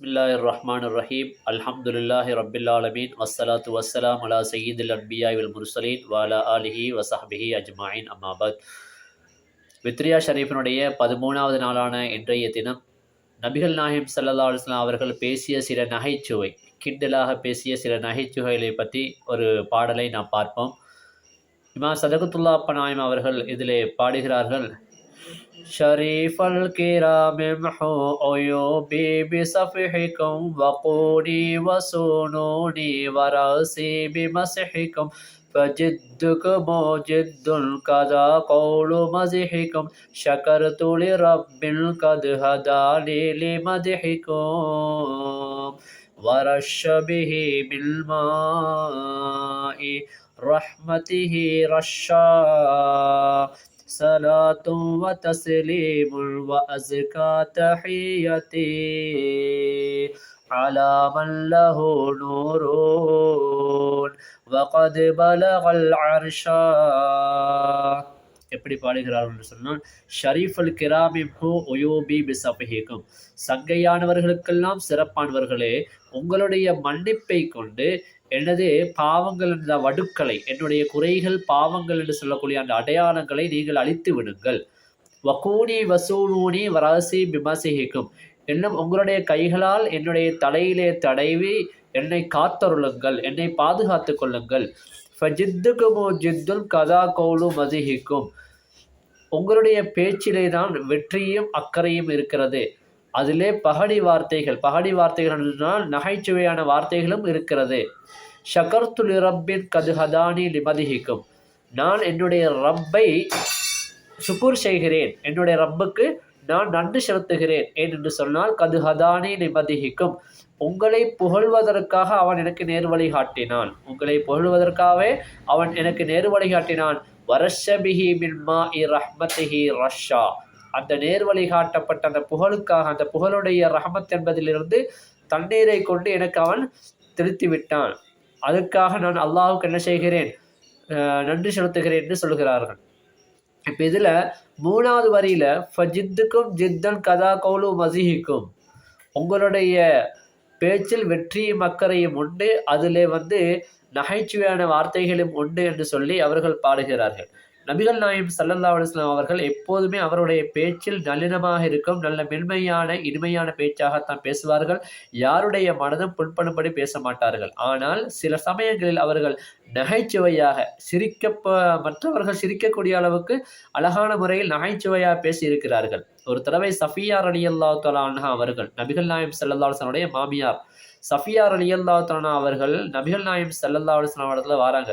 பிஸ்மில்லாஹ் ரஹ்மான் ரஹீம் அல்ஹம்துலில்லாஹி ரபில் வசலாத்து வசலாம் அலா சயீதுல் அன்பியா வில் முர்சலீன் வாலா ஆலிஹி வசஹபிஹி அஜ்மாயின் அம்மாபாத் வித்ரியா ஷரீஃபினுடைய பதிமூணாவது நாளான இன்றைய தினம் நபிகள் நாஹிம் சல்லா அலுவலாம் அவர்கள் பேசிய சில நகைச்சுவை கிண்டலாக பேசிய சில நகைச்சுவைகளை பற்றி ஒரு பாடலை நாம் பார்ப்போம். இமா சதகத்துல்லா பனாயம் அவர்கள் இதிலே பாடுகிறார்கள். شريف الكرام امحو عيوبي بصفحكم وقوني وسنوني وراسي بمسحكم فجدكم جد كذا قول مزحكم شكرت لرب قد هداني لمدحكم ورش به بالماء، رحمته رشا. صلاة وتسليم وأزكى تحيتي على من له نور وقد بلغ العرش எப்படி பாடுகிறார்கள் என்று சொன்னால் ஷரீஃப் அல் கிராமி ஹூ ஒயோபி பிசபஹிக்கும் சங்கையானவர்களுக்கெல்லாம் சிறப்பானவர்களே உங்களுடைய மன்னிப்பை கொண்டு எனது பாவங்கள் என்ற வடுக்களை என்னுடைய குறைகள் பாவங்கள் என்று சொல்லக்கூடிய அந்த அடையாளங்களை நீங்கள் அழித்து விடுங்கள். வக்கூனி வசூனூனி வராசி பிமசிஹிக்கும் இன்னும் உங்களுடைய கைகளால் என்னுடைய தலையிலே தடவி என்னை காத்தருளுங்கள். என்னை பாதுகாத்து கொள்ளுங்கள். ஃபஜித்துக்குமோ ஜித்துல் கதா கௌலு மதிஹிக்கும் உங்களுடைய பேச்சிலே தான் வெற்றியும் அக்கறையும் இருக்கிறது. அதிலே பகடி வார்த்தைகள் பகடி வார்த்தைகள் என்றால் நகைச்சுவையான வார்த்தைகளும் இருக்கிறது. ஷகர்துலி ரப்பின் கது ஹதானி லிமதிஹிக்கும். நான் என்னுடைய ரப்பை சுக்கூர் செய்கிறேன். என்னுடைய ரப்புக்கு நான் நன்றி செலுத்துகிறேன். ஏன் என்று சொன்னால் கது ஹதானி நிமதிகிக்கும் உங்களை புகழ்வதற்காக அவன் எனக்கு நேர் காட்டினான். உங்களை புகழ்வதற்காகவே அவன் எனக்கு நேர் வழிகாட்டினான் வரஷபிஹி மின்மா இ ரஹ்மத்திஹி ரஷ்ஷா. அந்த நேர்வழி காட்டப்பட்ட அந்த புகழுக்காக அந்த புகழுடைய ரஹமத் என்பதிலிருந்து தண்ணீரை கொண்டு எனக்கு அவன் திருத்தி விட்டான். அதுக்காக நான் அல்லாஹுக்கு என்ன செய்கிறேன்? நன்றி செலுத்துகிறேன் என்று சொல்கிறார்கள். இப்போ இதில் மூணாவது வரியில் ஃபஜித்துக்கும் ஜித்தன் கதா கௌலு மசிஹிக்கும் உங்களுடைய பேச்சில் வெற்றியும் அக்கறையும் உண்டு. அதிலே வந்து நகைச்சுவையான வார்த்தைகளும் உண்டு என்று சொல்லி அவர்கள் பாடுகிறார்கள். நபிகள் நாயம் சல்லல்லா அலுவலாம் அவர்கள் எப்போதுமே அவருடைய பேச்சில் நல்லினமாக இருக்கும் நல்ல மென்மையான இனிமையான பேச்சாகத்தான் பேசுவார்கள். யாருடைய மனதும் புண்படும்படி பேச மாட்டார்கள் ஆனால் சில சமயங்களில் அவர்கள் நகைச்சுவையாக சிரிக்க மற்றவர்கள் சிரிக்கக்கூடிய அளவுக்கு அழகான முறையில் நகைச்சுவையாக பேசியிருக்கிறார்கள். ஒரு தடவை சஃபியார் அலி அல்லா தலான்ஹா அவர்கள் நபிகள் நாயம் செல்லல்லாசனுடைய மாமியார் சஃபியார் அலி அல்லா தலானா அவர்கள் நபிகள் நாயம் சல்லல்லா அலுவலாம் இடத்துல வராங்க.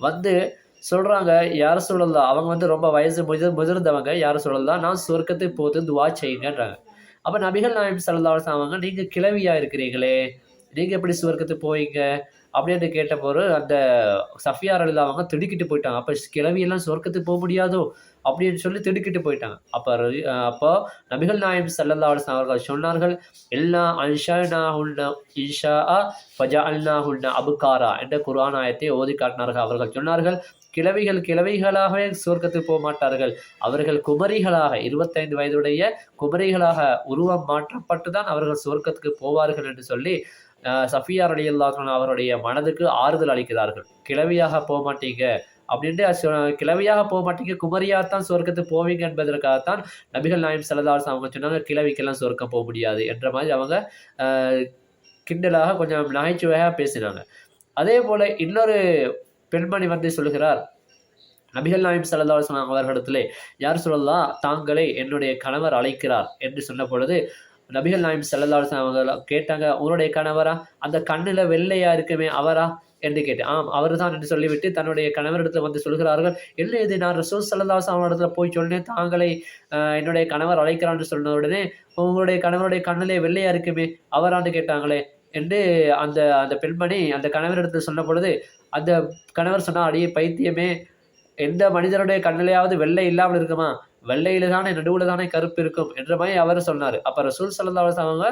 வந்து சொல்கிறாங்க யார் சொல்லலாம் அவங்க வந்து ரொம்ப வயசு முதிர் முதிர்ந்தவங்க. யார் சொல்லலாம் நான் சொர்க்கத்தை போத்து துவா செய்யுங்கன்றாங்க அப்போ நபிகள் நாயம் சல்லா அவங்க நீங்கள் கிளவியாக இருக்கிறீங்களே நீங்கள் எப்படி சுவர்க்கத்து போவீங்க? அப்படின்னு கேட்டபோது அந்த சஃபியார் அலில் அவங்க திடுக்கிட்டு போயிட்டாங்க. அப்போ கிளவியெல்லாம் சொர்க்கத்துக்கு போக முடியாதோ? அப்படின்னு சொல்லி திடுக்கிட்டு போயிட்டாங்க. அப்போ அப்போ நபிகள் நாயம் சல்லல்லா அவர்கள் சொன்னார்கள் எல்லா அன்ஷா உள்ள இன்ஷா ஃபஜா அல்னா உள்ள அபுகாரா என்ற குரான் ஆயத்தை ஓதி காட்டினார்கள். அவர்கள் சொன்னார்கள் கிழவிகள் கிழவிகளாகவே சுவர்க்கத்துக்கு போக மாட்டார்கள். அவர்கள் குமரிகளாக இருபத்தைந்து வயதுடைய குமரிகளாக உருவம் மாற்றப்பட்டு தான் அவர்கள் சொர்க்கத்துக்கு போவார்கள் என்று சொல்லி சஃபியா அலி அவருடைய மனதுக்கு ஆறுதல் அளிக்கிறார்கள். கிழவியாக போக மாட்டீங்க அப்படின்ட்டு கிழவியாக போக மாட்டீங்க குமரியாக தான் சொர்க்கத்துக்கு போவீங்க என்பதற்காகத்தான் நபிகள் நாயம் சல்லதாஸ் அவங்க சொன்னாங்க கிழவிக்கெல்லாம் சொர்க்கம் போக முடியாது என்ற மாதிரி அவங்க கிண்டலாக கொஞ்சம் நகைச்சுவையாக பேசினாங்க. அதே போல் இன்னொரு பெண்மணி வந்து சொல்கிறார் நபிகள் நாயம் சல்லா சொன்னாங்க அவர்களிடத்திலே யார் சொல்லலாம் தாங்களே என்னுடைய கணவர் அழைக்கிறார். என்று சொன்ன பொழுது நபிகள் நாயம் சல்லா அவங்க கேட்டாங்க உன்னுடைய கணவரா? அந்த கண்ணில் வெள்ளையா இருக்குமே அவரா? என்று கேட்டேன். ஆம் அவர் தான் என்று சொல்லிவிட்டு தன்னுடைய கணவரிடத்தில் வந்து சொல்கிறார்கள் இல்லை இது நான் ரசூல் சல்லாஸ் அவனிடத்துல போய் சொன்னேன். தாங்களை என்னுடைய கணவர் அழைக்கிறான் என்று சொன்ன உடனே உங்களுடைய கணவருடைய கண்ணிலே வெள்ளையா இருக்குமே அவரான்னு கேட்டாங்களே. என்று அந்த அந்த பெண்மணி அந்த கணவரிடத்தில் சொன்ன பொழுது அந்த கணவர் சொன்னால் அடியே பைத்தியமே. எந்த மனிதனுடைய கண்ணிலையாவது வெள்ளை இல்லாமல் இருக்குமா? வெள்ளையில தானே நடுவில் தானே கருப்பு இருக்கும் என்ற மாதிரி அவர் சொன்னார். அப்போ ரசூல் சல்லா அவங்க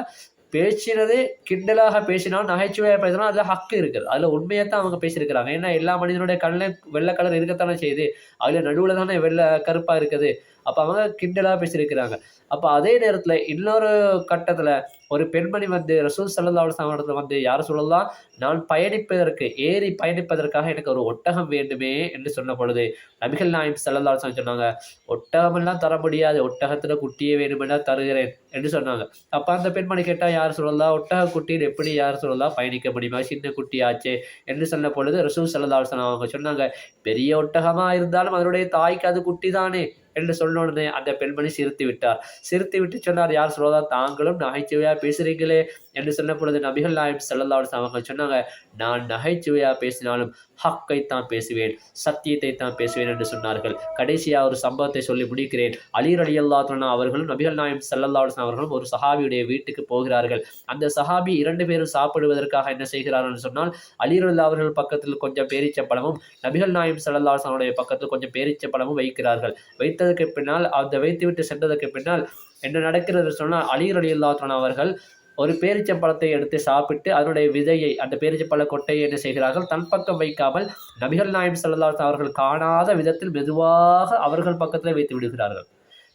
பேசினது கிண்டலாக பேசினாலும் நகைச்சுவையாக பேசினா அதில் ஹக்கு இருக்குது. அதில் உண்மையை தான் அவங்க பேசியிருக்கிறாங்க. ஏன்னா எல்லா மனிதனுடைய கண்ணில் வெள்ளை கலர் இருக்கத்தானே செய்யுது. அதில் நடுவில் தானே வெள்ளை கருப்பாக இருக்குது. அப்போ அவங்க கிண்டலாக பேசியிருக்கிறாங்க. அப்போ அதே நேரத்தில் இன்னொரு கட்டத்தில் ஒரு பெண்மணி வந்து ரசூல் சல்லா அலுவலத்தில் வந்து யார் சொல்லலாம்? நான் பயணிப்பதற்கு ஏறி பயணிப்பதற்காக எனக்கு ஒரு ஒட்டகம் வேண்டுமே என்று சொன்ன பொழுது நபிகள் நாயம் சல்லா சொன்னாங்க ஒட்டகமெல்லாம் தர முடியாது. ஒட்டகத்தில் குட்டியே வேணுமென்னா தருகிறேன் என்று சொன்னாங்க. அப்போ அந்த பெண்மணி கேட்டால் யார் சொல்லலாம்? ஒட்டக குட்டின்னு எப்படி யார் சொல்லலாம்? பயணிக்க முடியுமா? சின்ன குட்டி ஆச்சே என்று சொன்ன பொழுது ரசூல் சல்லா அவங்க சொன்னாங்க பெரிய ஒட்டகமாக இருந்தாலும் அதனுடைய தாய்க்கு அது குட்டி தானே என்று சொன்னோடனே அந்த பெண்மணி சிரித்து விட்டார். சிரித்து விட்டு சொன்னார் யார் சொல்வதா? தாங்களும் நகைச்சுவையா பேசுறீங்களே என்று சொன்ன பொழுது நபிகள் நாயம் செல்லல்லாடு அவங்க சொன்னாங்க நான் நகைச்சுவையா பேசினாலும் ஹக்கை தான் பேசுவேன் சத்தியத்தை தான் பேசுவேன் என்று சொன்னார்கள். கடைசியாக ஒரு சம்பவத்தை சொல்லி முடிக்கிறேன். அலீர் அலி அல்லாத்துனா அவர்களும் நபிகள் நாயம் செல்லல்லாடு அவர்களும் ஒரு சஹாபியுடைய வீட்டுக்கு போகிறார்கள். அந்த சஹாபி இரண்டு பேரும் சாப்பிடுவதற்காக என்ன செய்கிறார்கள் சொன்னால் அலீர் அல்லா அவர்கள் பக்கத்தில் கொஞ்சம் பேரிச்ச பழமும் நபிகள் நாயம் செல்லல்லாடு பக்கத்தில் கொஞ்சம் பேரிச்ச பழமும் வைக்கிறார்கள் வைத்ததற்கு பின்னால் அதை வைத்துவிட்டு சென்றதற்கு பின்னால் என்ன நடக்கிறது சொன்னால் அலீர் அலி அல்லாத்துனா அவர்கள் ஒரு பேரிச்சம்பழத்தை எடுத்து சாப்பிட்டு அதனுடைய விதையை அந்த பேரிச்சம்பழ கொட்டையை என்ன செய்கிறார்கள்? தன் பக்கம் வைக்காமல் நபிகள் நாயம் செல்லல்லாஸ் அவர்கள் காணாத விதத்தில் மெதுவாக அவர்கள் பக்கத்தில் வைத்து விடுகிறார்கள்.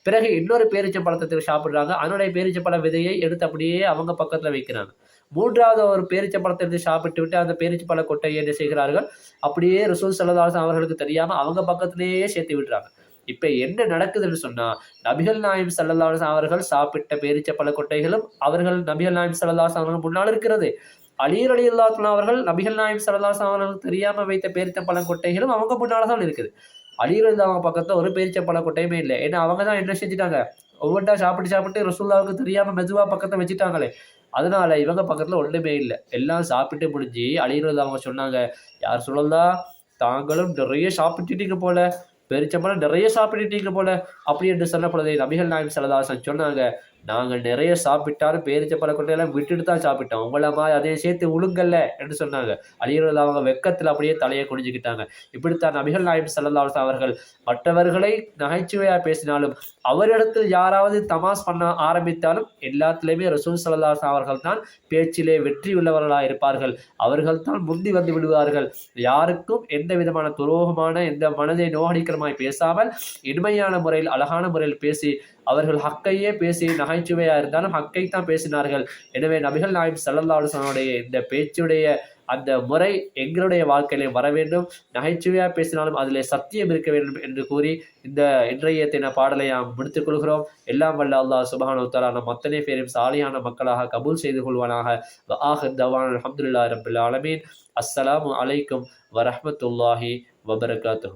பிறகு இன்னொரு பேரிச்சம்பழத்தை சாப்பிட்றாங்க. அதனுடைய பேரிச்சம்பழ விதையை எடுத்து அப்படியே அவங்க பக்கத்தில் வைக்கிறாங்க. மூன்றாவது ஒரு பேரிச்சம்பழத்தை எடுத்து சாப்பிட்டு விட்டு அந்த பேரிச்சம்பழ கொட்டையை என்ன செய்கிறார்கள்? அப்படியே ரிசூல் செல்லதாசன் அவர்களுக்கு தெரியாமல் அவங்க பக்கத்திலேயே சேர்த்து விடுறாங்க. இப்போ என்ன நடக்குதுன்னு சொன்னால் நபிகள் நாயம் சல்லல்லாஸ் அவர்கள் சாப்பிட்ட பேரிச்ச பல கொட்டைகளும் அவர்கள் நபிகள் நாயம் சல்லல்லாஸ் அவர்கள் முன்னால் இருக்கிறது. அலீர் அலி அல்லாத்துலா அவர்கள் நபிகள் நாயம் சல்லல்லாஸ் அவர்கள் தெரியாமல் வைத்த பேரிச்ச பல கொட்டைகளும் அவங்க முன்னால் தான் இருக்குது. அலீர் அவங்க பக்கத்தில் ஒரு பேரிச்ச பல கொட்டையுமே இல்லை. ஏன்னா அவங்க தான் என்ன செஞ்சுட்டாங்க? ஒவ்வொன்றா சாப்பிட்டு சாப்பிட்டு ரசூல்லாவுக்கு தெரியாமல் மெதுவாக பக்கத்தை வச்சுட்டாங்களே. அதனால இவங்க பக்கத்தில் ஒன்றுமே இல்லை. எல்லாம் சாப்பிட்டு முடிஞ்சு அழியிறது அவங்க சொன்னாங்க யார் சொல்லலாம் தாங்களும் நிறைய சாப்பிட்டுட்டீங்க போல. பெருச்சம்பளம் நிறைய சாப்பிட்டுட்டீங்க போல. அப்படி என்று சொல்லப்படுது நபிகள் நாயம் செல்லதாசன் சொன்னாங்க நாங்கள் நிறைய சாப்பிட்டாலும் பேரிச்ச பழக்கொட்டையெல்லாம் விட்டுட்டு தான் சாப்பிட்டோம். உங்களை மாதிரி சேர்த்து உழுங்கல்ல என்று சொன்னாங்க. அழிகிறது அவங்க வெக்கத்தில் அப்படியே தலையை குடிஞ்சுக்கிட்டாங்க இப்படித்தான் நபிகள் நாயம் சல்லல்லாஸ் அவர்கள் மற்றவர்களை நகைச்சுவையாக பேசினாலும் அவரிடத்தில் யாராவது தமாஸ் பண்ண ஆரம்பித்தாலும் எல்லாத்துலேயுமே ரசூல் சல்லாஸ் அவர்கள் தான் பேச்சிலே வெற்றி உள்ளவர்களாக இருப்பார்கள். அவர்கள் தான் முந்தி வந்து விடுவார்கள். யாருக்கும் எந்த விதமான துரோகமான எந்த மனதை நோகடிக்கிறமாய் பேசாமல் இனிமையான முறையில் அழகான முறையில் பேசி அவர்கள் ஹக்கையே பேசி நகைச்சுவையாக இருந்தாலும் ஹக்கை தான் பேசினார்கள். எனவே நபிகள் நாயம் சல்லல்லா அலுவலனுடைய இந்த பேச்சுடைய அந்த முறை எங்களுடைய வாழ்க்கையிலே வர வேண்டும். நகைச்சுவையாக பேசினாலும் அதில் சத்தியம் இருக்க வேண்டும் என்று கூறி இந்த இன்றைய தின பாடலை நாம் முடித்துக் கொள்கிறோம். எல்லாம் வல்ல அல்லா சுபஹான தலா நம் அத்தனை பேரும் சாலியான மக்களாக கபூல் செய்து கொள்வானாக. ஆஹத் தவான் அஹமதுல்லா ரபுல் அலமீன் அஸ்ஸலாமு அலைக்கும் வரஹமத்துல்லாஹி வபரகாத்து